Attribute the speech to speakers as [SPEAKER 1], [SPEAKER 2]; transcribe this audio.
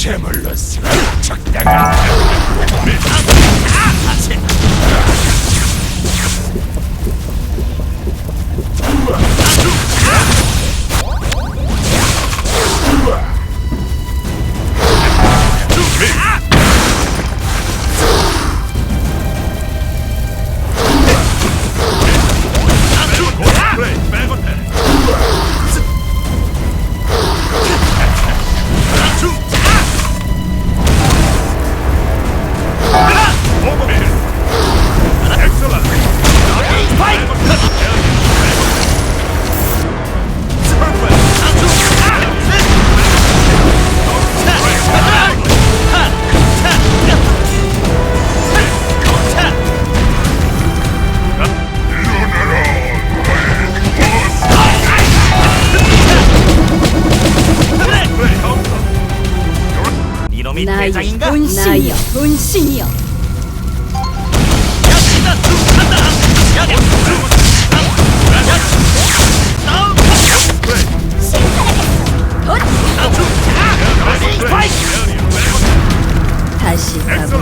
[SPEAKER 1] 재물로 쓰러 적당한 감히
[SPEAKER 2] 나의
[SPEAKER 1] 대장인가?
[SPEAKER 2] 분신이여 분신이여.
[SPEAKER 1] 야시다 툭한다. 야야 야 다음 나툭 스파이크
[SPEAKER 2] 다시 가보